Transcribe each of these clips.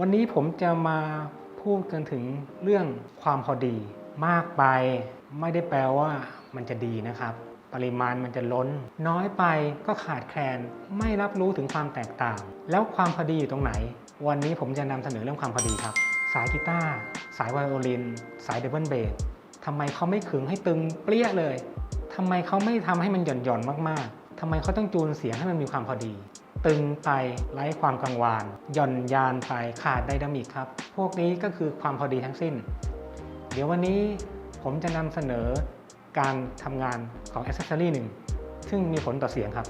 วันนี้ผมจะมาพูดกันถึงเรื่องความพอดี มากไปไม่ได้แปลว่ามันจะดีนะครับ ปริมาณมันจะล้น น้อยไปก็ขาดแคลนไม่รับรู้ถึงความแตกต่าง แล้วความพอดีอยู่ตรงไหน วันนี้ผมจะนำเสนอเรื่องความพอดีครับ สายกีตาร์สายไวโอลิน สายเดบเบิลเบสทำไมเขาไม่ขึงให้ตึงเปรี้ยเลยทำไมเขาไม่ทำให้มันหย่อนหย่อนๆมากๆทำไมเขาต้องจูนเสียงให้มันมีความพอดี ตึงไปไร้ความกังวานหย่อนยานไปขาดไดนามิกครับ พวกนี้ก็คือความพอดีทั้งสิ้น เดี๋ยววันนี้ผมจะนำเสนอการทำงานของอ c เซสซอรีหนึ่ง ซึ่งมีผลต่อเสียงครับ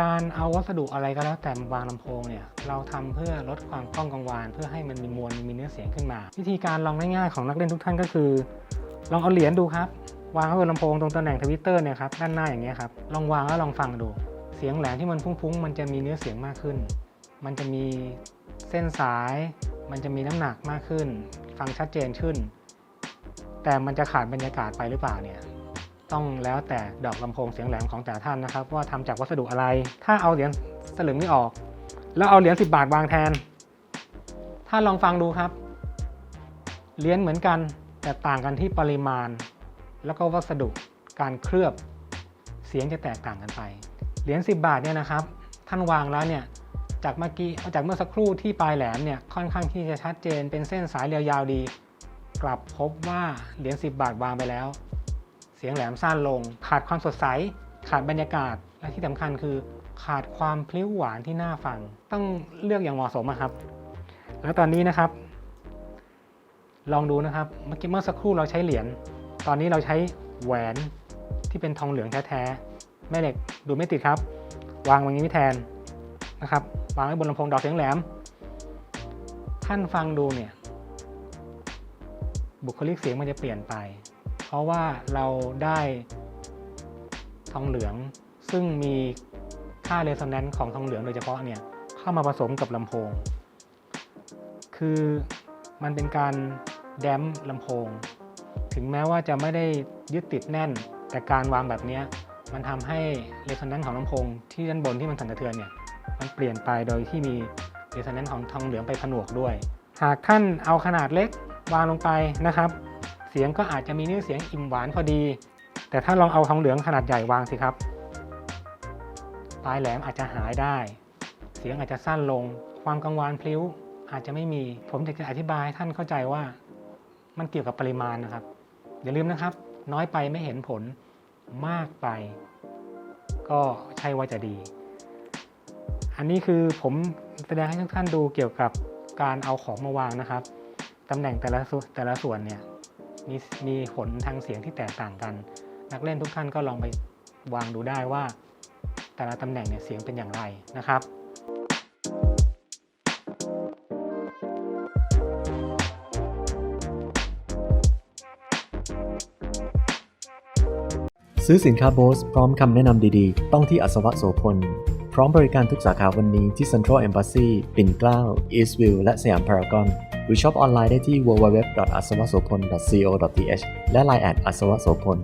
การเอาวัสดุอะไรก็แล้วแต่มาวางลำโพงเนี่ย เราทำเพื่อลดความก้องกังวาน เพื่อให้มันมีมวลมีเนื้อเสียงขึ้นมา วิธีการลองง่ายๆของนักเล่นทุกท่านก็คือ ลองเอาเหรียญดูครับ วางไว้บนลำโพงตรงตำแหน่งทวิตเตอร์เนี่ยครับด้านหน้าอย่างเงี้ยครับลองวางแล้วลองฟังดู เสียงแหลมที่มันพุ่งๆ มันจะมีเนื้อเสียงมากขึ้น มันจะมีเส้นสาย มันจะมีน้ำหนักมากขึ้น ฟังชัดเจนขึ้น แต่มันจะขาดบรรยากาศไปหรือเปล่าเนี่ย ต้องแล้วแต่ดอกลำโพงเสียงแหลมของแต่ละท่านนะครับ ว่าทำจากวัสดุอะไร ถ้าเอาเหรียญสลึงนี่ออก แล้วเอาเหรียญ10 บาทวางแทน ถ้าลองฟังดูครับ เหรียญเหมือนกัน แต่ต่างกันที่ปริมาณ แล้วก็วัสดุ การเคลือบ เสียงจะแตกต่างกันไป เหรียญ10 บาทเนี่ยนะครับ ท่านวางแล้วเนี่ย จากเมื่อกี้จากเมื่อสักครู่ที่ปลายแหลมเนี่ยค่อนข้างที่จะชัดเจนเป็นเส้นสายเรียวยาวดี กลับพบว่าเหรียญ10 บาทวางไปแล้ว เสียงแหลมสั้นลง ขาดความสดใส ขาดบรรยากาศและที่สำคัญคือขาดความพลิ้วหวานที่น่าฟัง ต้องเลือกอย่างเหมาะสมครับ แล้วตอนนี้นะครับ ลองดูนะครับเมื่อกี้เมื่อสักครู่เราใช้เหรียญตอนนี้เราใช้แหวนที่เป็นทองเหลืองแท้ๆ แม่เหล็กดูไม่ติดครับ วางไว้อย่างนี้แทนนะครับ วางไว้บนลำโพงดอกเสียงแหลม ท่านฟังดูเนี่ย บุคลิกเสียงมันจะเปลี่ยนไป เพราะว่าเราได้ทองเหลืองซึ่งมีค่าเร s อ n แนนซ์ของทองเหลืองโดยเฉพาะเนี่ยเข้ามาผสมกับลำโพง คือมันเป็นการแดมป์ลำโพง ถึงแม้ว่าจะไม่ได้ยึดติดแน่น แต่การวางแบบนี้ มันทำให้เร s อ n แนนซ์ของลำโพงที่ด้านบนที่มันสั่นสะเทือนเนี่ยมันเปลี่ยนไปโดยที่มีเร s อ n แนนซ์ของทองเหลืองไปผนวกด้วย หากท่านเอาขนาดเล็กวางลงไปนะครับ เสียงก็อาจจะมีเนื้อเสียงอิ่มหวานพอดี แต่ถ้าลองเอาทองเหลืองขนาดใหญ่วางสิครับ ปลายแหลมอาจจะหายได้ เสียงอาจจะสั้นลง ความกังวานพลิ้วอาจจะไม่มี ผมอยากจะอธิบายให้ท่านเข้าใจว่ามันเกี่ยวกับปริมาณนะครับ อย่าลืมนะครับ น้อยไปไม่เห็นผล มากไป ก็ใช่ว่าจะดี อันนี้คือผมแสดงให้ทุกท่านดูเกี่ยวกับการเอาของมาวางนะครับตำแหน่งแต่ละส่วนแต่ละส่วนเนี่ยมีมีผลทางเสียงที่แตกต่างกัน นักเล่นทุกท่านก็ลองไปวางดูได้ว่า แต่ละตำแหน่งเนี่ยเสียงเป็นอย่างไรนะครับ ซื้อสินค้าโบสพร้อมคำแนะนำดีๆ ต้องที่อัศวะโสพล พร้อมบริการทุกสาขาวันนี้ที่ Central Embassy ปิ่นเกล้า Eastview และสยามพารากอนหรือช็อปออนไลน์ได้ที่ www.asawasopol.co.th และ Line แอดอัศวะโสพล